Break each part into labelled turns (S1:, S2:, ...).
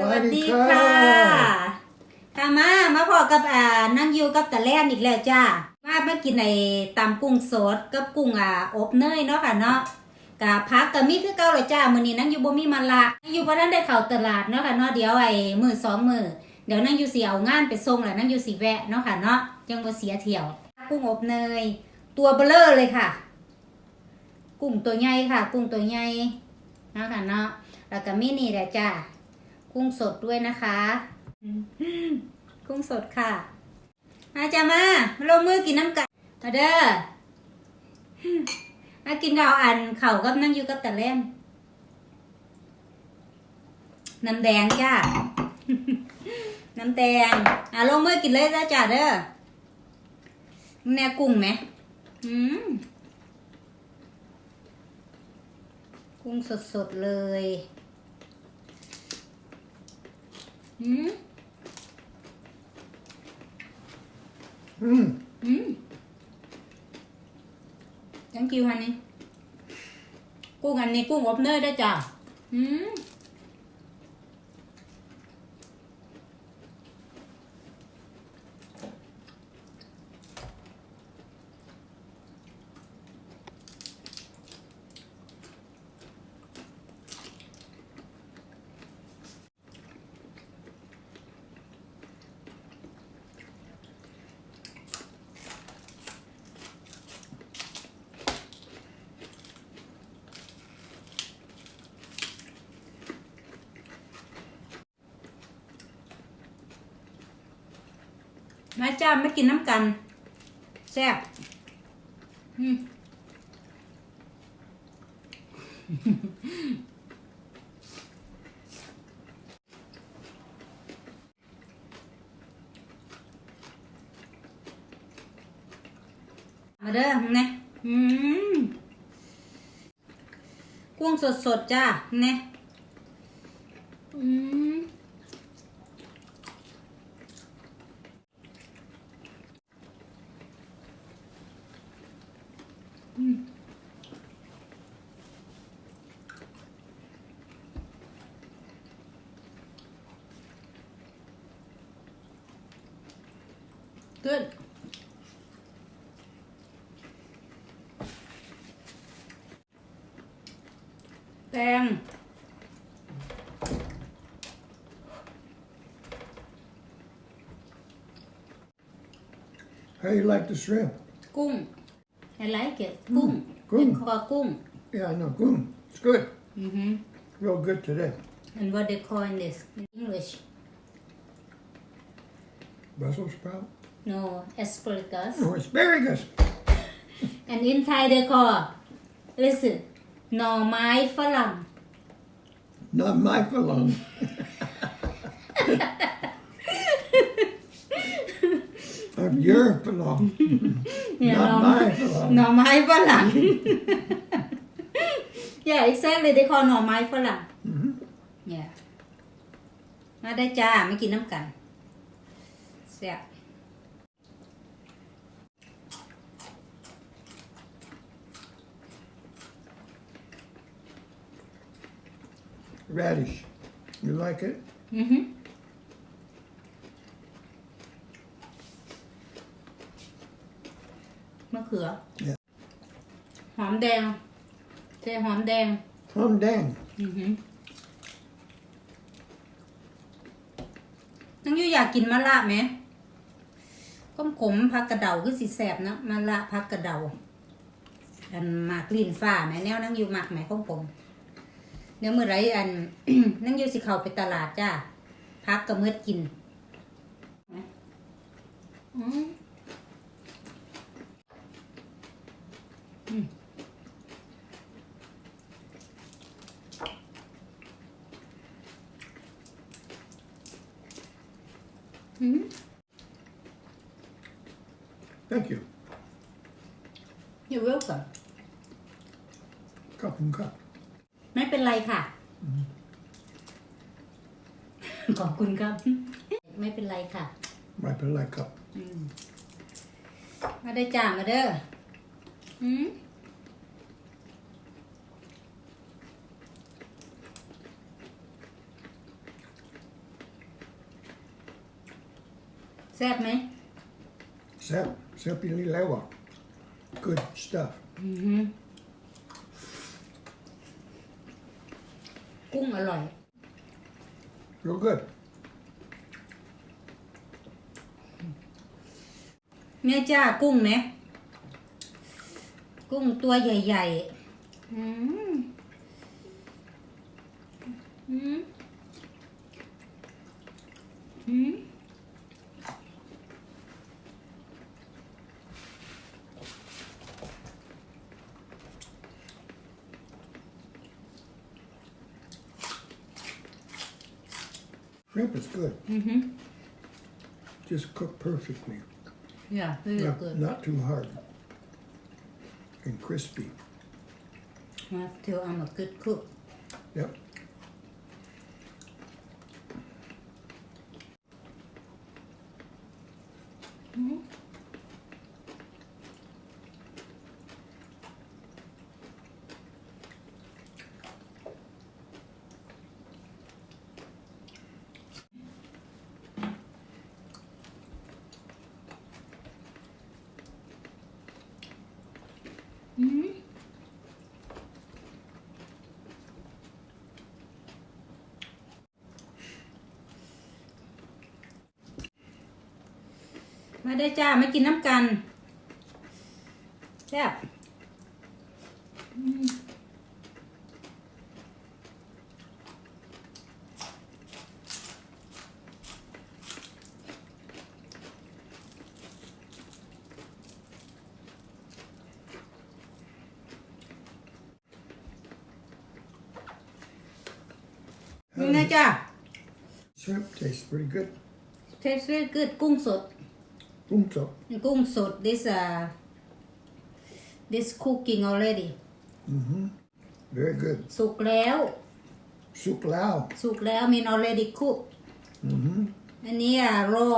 S1: สวัสดี
S2: ค่ะ
S1: ค่ะ
S2: มา มาพอกับอ่านั่งอยู่กับตะแลนอีกแล้วจ้ามามากินไอ้ตำกุ้งสดกับกุ้งอ่าอบเนยเนาะค่ะเนาะกะพักกะมีคือเก่าเลยจ้ามื้อนี้นั่งอยู่บ่มีมันละนั่งอยู่บ่ทันได้เข้าตลาดเนาะค่ะเนาะเดี๋ยวไอ้มื้อสองมื้อเดี๋ยวนั่งอยู่สิเอางานไปส่งแหล้วนั่งอยู่สิแวะเนาะค่ะเนาะยังบ่เสียเที่ยวกุ้งอบเนย ตัวเบลอเลยค่ะ กุ้งตัวใหญ่ค่ะ กุ้งตัวใหญ่เนาะค่ะเนาะแล้วก็มีนี่แหละจ้า กุ้งสดด้วยนะคะ กุ้งสดค่ะ มาจ้ามามาลงมือกินน้ำกันมาเด้อมากินข้าวอันเข่ากับนั่งอยู่กับตะแลมน้ำแดงจ้าน้ำแดงอะลงมือกินเลยจ้าจ้าเด้อแน่กุ้งไหมอืมกุ้งสดๆเลย อืม
S1: Mm.
S2: อืม thank you honey กุ้งอันนี้กุ้งอบเนยได้วยจ้ะอืม มาจ้าไม่กินน้ำกัน แซ่บมาเด้อนะกุ้งสดๆจ้าเนี่ยอืม Tang.
S1: How you like the shrimp?
S2: กุ้ง I like it กุ้ง
S1: กุ้ง
S2: They call กุ้ง
S1: Yeah, I know. Goom. It's good.
S2: mm-hmm.
S1: Real good today.
S2: and what they call in this in English
S1: Brussels sprout.
S2: no asparagus
S1: Oh, asparagus.
S2: and in Thai they call listen หน่อไม้ฝรั่ง
S1: Not my falong. I'm your falong.
S2: เนี่ยหน่อ
S1: Not
S2: ไม้
S1: my falong.
S2: หน่อไม้ฝรั่ง yeah exactly they call หน่อไม้ฝรั่ง
S1: Mhm.
S2: yeah มาได้จ้าไม่กินน้ำกันแซ่บ
S1: Radish. You like it?
S2: อือฮึมะเขือ
S1: Yeah.
S2: หอมแดงเทหอมแดง
S1: Tom Dang.
S2: อือฮึน้องยูอยากกินมะระไหมก้มขมๆผักกระเดาคือสีแสบเนอะมะระผักกระเดาอันหมากลิ้นฟ้าไหมแนวนั่งอยู่หมากไหมก้มผมเดี๋ยวมื่อไรอัน นั่งอยู่สิเข้าไปตลาดจ้าพักกับมืดกินอืมอืมอืม
S1: Thank you.
S2: You're welcome
S1: Cup and cup.
S2: เป็นไรค่ะ ขอบคุณครับ ไม่เป็นไรค่ะ
S1: ไม่เป็
S2: นไรครับมาได้จ่ามาเด้ออืแซ่บไหม
S1: แซ่บแซ่บอีหลีแล้วอะ good stuff
S2: อือหื กุ้งอร่อย
S1: Real good.
S2: แม่จ้ากุ้งไหม กุ้งตัวใหญ่ๆ อืมอืมอืม
S1: Shrimp is good.
S2: อือหือ
S1: Just cooked perfectly.
S2: อย่าเลือ
S1: Not,
S2: เกิน
S1: not too hard. And crispy.
S2: มาเที่ยวเอามาคึดคุก
S1: Yep.
S2: อืม มาได้จ้ามากินน้ำกันแซ่บอืมยังไงจ้า
S1: Shrimp tastes pretty good.
S2: taste very good กุ้งสด
S1: Umto.
S2: กุ้งสด this uh this cooking already
S1: Very good.
S2: สุกแล้ว
S1: Suk lao.
S2: สุกแล้ว mean already cook
S1: Mm-hmm.
S2: อันนี้อะ raw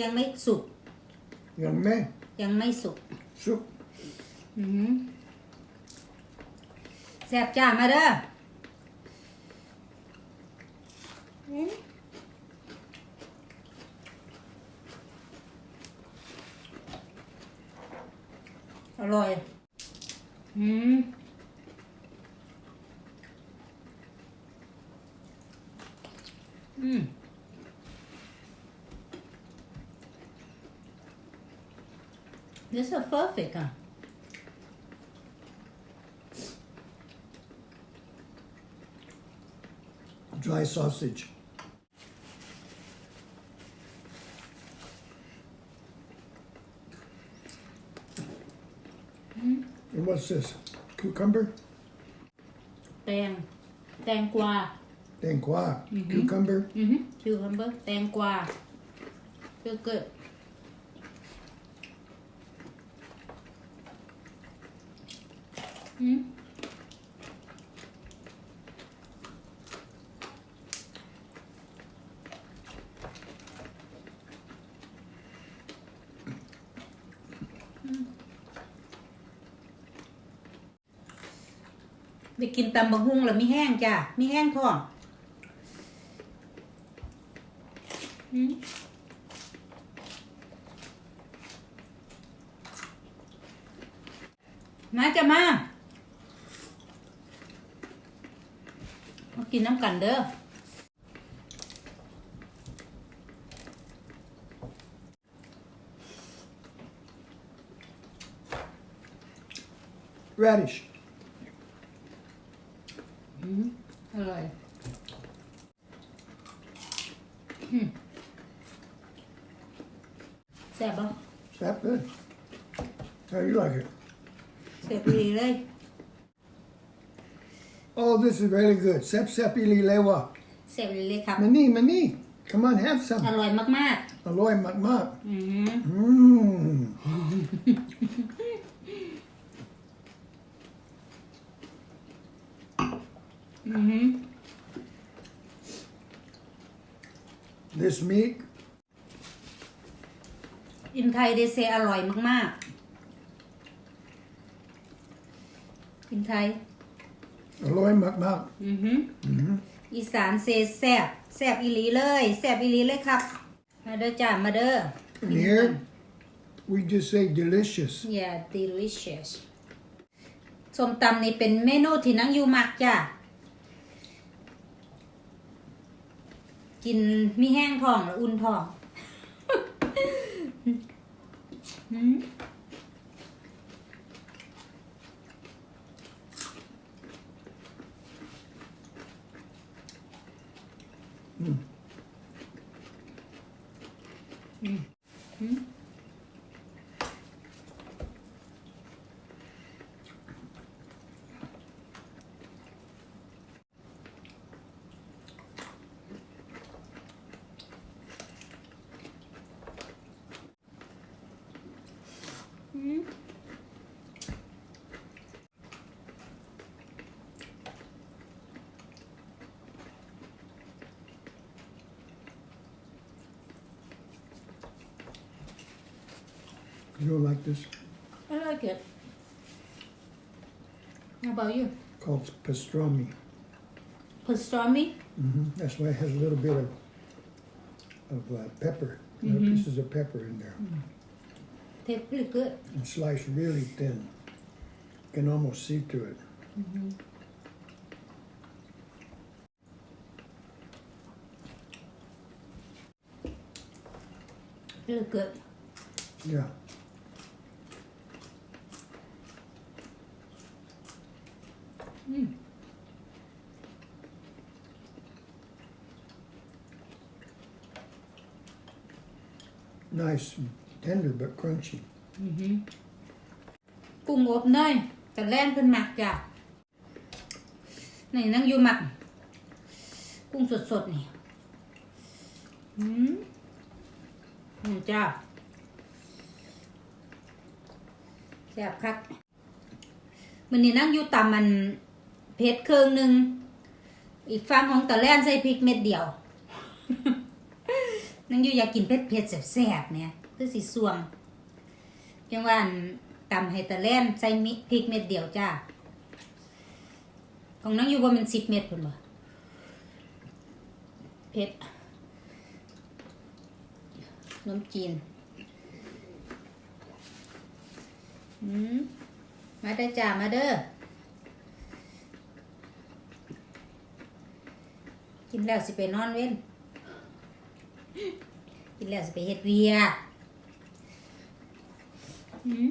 S2: ยังไม่สุก
S1: Young man.
S2: ยังไม่สุก
S1: Suk.
S2: อือหือแซ่บจ้ามาเด้ออื อร่อยอืมอืม This is perfect อะ
S1: Dry sausage. What's this? Cucumber?
S2: แตง แตงกวา
S1: Dangua. Cucumber?
S2: อือฮึคิวคัมเบอร์แตงกวาเกิดเกิด อืม กินตำบักหุ่งแล้วมีแห้งจ้ะมีแห้งท้องอืมาจะมา มากินน้ำกันเด้อ
S1: Radish.
S2: อร่อยอืมแซ่บปะ
S1: Is that good? How you like it?
S2: แซ่บดีเลย
S1: Oh, this is really good. Sep sep ili lewa.
S2: แซ่บดีเลยครับ
S1: Mani, mani. Come on, have
S2: อ
S1: some.
S2: ร่อยมาก
S1: Aloy mak mak.
S2: ๆ อืม
S1: Mmm. This meat,
S2: อินไทยเดเซอร่อยมากๆ อินไทย
S1: aloy mak mak.
S2: อือหืออีสานเซแซบแซบอีหลีเลยแซบอีหลีเลยครับ มาเด้อจ้ามาเด้อ
S1: And here, we just say delicious.
S2: yeah delicious ส้มตำนี่เป็นเมนูที่นังยูมักจ้ะ กินมีแห้งท้องหรืออุ่นท้อง อืม
S1: You don't like this?
S2: I like it How about you
S1: Called pastrami.
S2: pastrami
S1: Mm-hmm. That's why it has a little bit of of uh, pepper, little
S2: Mhm.
S1: pieces of pepper in there,
S2: taste really good
S1: and sliced really thin. You can almost see through it.
S2: really good
S1: Yeah. Nice, and tender but crunchy.
S2: กุ้งอบเนยแต่แล่นเพิ่นหมักจ้ะนี่นั่งอยู่หมัก กุ้งสดๆนี่อืมอืมจ้าแซ่บคักมันนี่นั่งอยู่ตำมันเผ็ดเครื่องหนึ่งอีกฝั่งของตะแล่นใส่พริกเม็ดเดียว นังอยู่อยากกินเผ็ดเผ็ดแซ่บๆเนี่ยคือสีสวงจังว่าอันตำให้ตะแลนใส่มิพริกเม็ดเดียวจ้า ของนังอยู่ว่ามันสิบเม็ดพุ่นบ่เผ็ดน้ำจีนอืมมาได้จ้า มาเด้อ กินแล้วสิไปนอนเว้น กินแล้วสิไปเฮ็ดเวียกอืม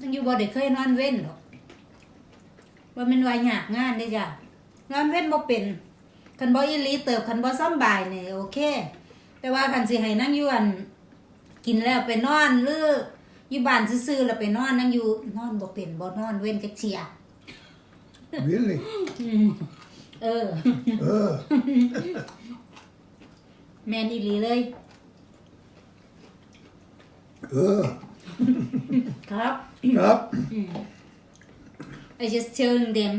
S2: ยังอยู่บ่ได้เคยนอนเว้นหรอกว่ามันวายยากงานเด้จ้ะนอนเว้นบ่เป็นคันบ่อีหลีเติบคันบ่สำบายนี่โอเค แต่ว่าคันสิให้นั่งอยู่อันกินแล้วไปนอนหรืออยู่บ้านซื่อๆแล้วไปนอนนั่งอยู่นอนบ่เป็นบ่นอนเว้นจักเที่ย
S1: Really?
S2: เออ
S1: Ugh.
S2: แม่นอีหลีเลย
S1: Ugh.
S2: ครับ
S1: Up.
S2: I just telling them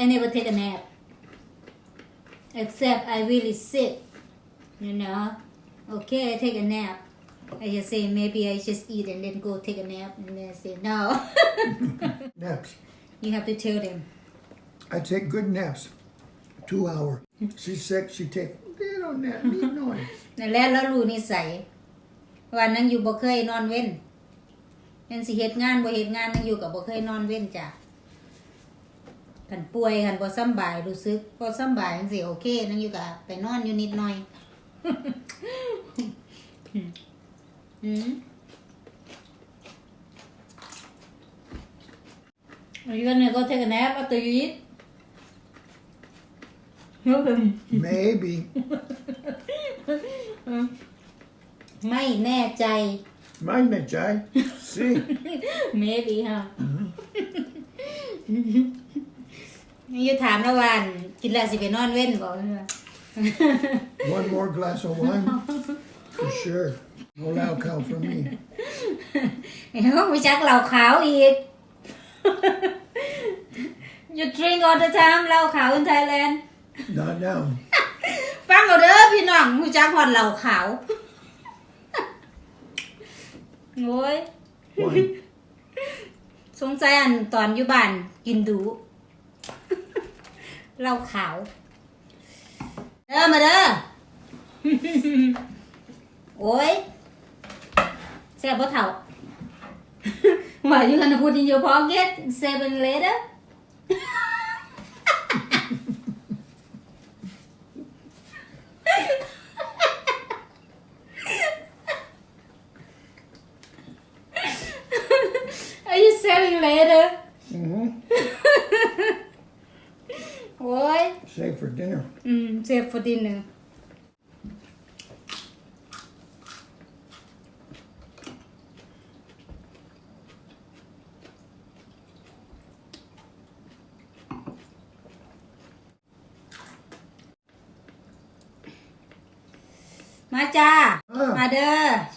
S2: I never take a nap. Except I really sick. You know? Okay, I take a nap. I just say maybe I just eat and then go take a nap and then say no.
S1: Naps.
S2: you have to tell them.
S1: I take good naps. Two hour. She's sick, she take little nap, need noise.
S2: นั่นแหละแล้วรู้นิสัยวันนั้นอยู่บ่เคยนอนเว้นยังสิเฮ็ดงานบ่เฮ็ดงานนั่งอยู่กับบ่เคยนอนเว้นจ้ะกันป่วยกันบ่สำบายรู้สึกบ่สำบายจังซี่โอเค นั่งอยู่กับไปนอนอยู่นิดหน่อยอืม Are you gonna go take a nap after you eat?
S1: Maybe.
S2: ไม่แน่ใจ
S1: Mine may try. See?
S2: maybe ฮะ อยู่ถามแล้ววัน กินแล้วสิไปนอนเว้นบอกเลยว่า
S1: One more glass of wine? For sure. No alcohol for me.
S2: เอ้าไม่ชักเหล้าขาวอีก you drink all the time เหล้าขาว in Thailand
S1: Not now.
S2: ฟังเอาเด้อพี่น้องผู้จักฮอดเหล้าขาวโอ้ย
S1: Wine.
S2: สงสัยอันตอนอยู่บ้านกินดูเหล้าขาว เด้อมาเด้อ โอ้ยแซ่บบ่เถ่า What, you gonna put in your pocket seven later? Are you selling later?
S1: Mm-hmm.
S2: what?
S1: Save for dinner.
S2: Mm, save for dinner.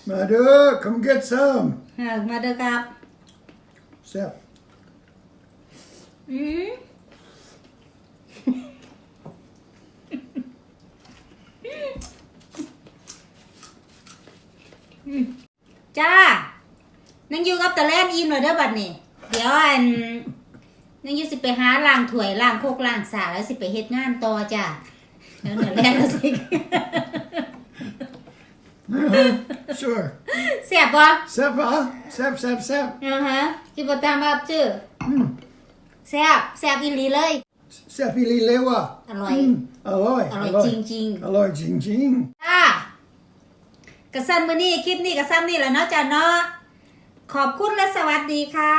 S2: ด้อ
S1: Mother, come get some.
S2: เออมาเด้อครับ
S1: Sep.
S2: อืมอืมจ้า นังอยู่กับตะแลนอิ่มเลยเด้อบัดนี้ เดี๋ยวอันนังอยู่สิไปหาล้างถ้วยล้างโคกล้างสาแล้วสิไปเฮ็ดงานต่อจ้าแล้วเดี๋ยวแลนก็สิ
S1: Uh-huh. Sure.
S2: เสียบบ่
S1: Sep, huh? Sep, sep, sep.
S2: อ่าฮะสิบ่ตามรับชื่อ
S1: Mm.
S2: แซ่บแซ่บอีหลีเลย
S1: Sep ili lewa.
S2: อร่อย
S1: Mm. Aloy.
S2: อร่อย
S1: aloy.
S2: จริงๆ
S1: Aloy jing jing.
S2: จ้ากระสันมือนี้คลิปนี้กระสันนี่แหละเนาะจ้าเนาะขอบคุณและสวัสดีค่ะ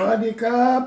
S1: Swaddy cup.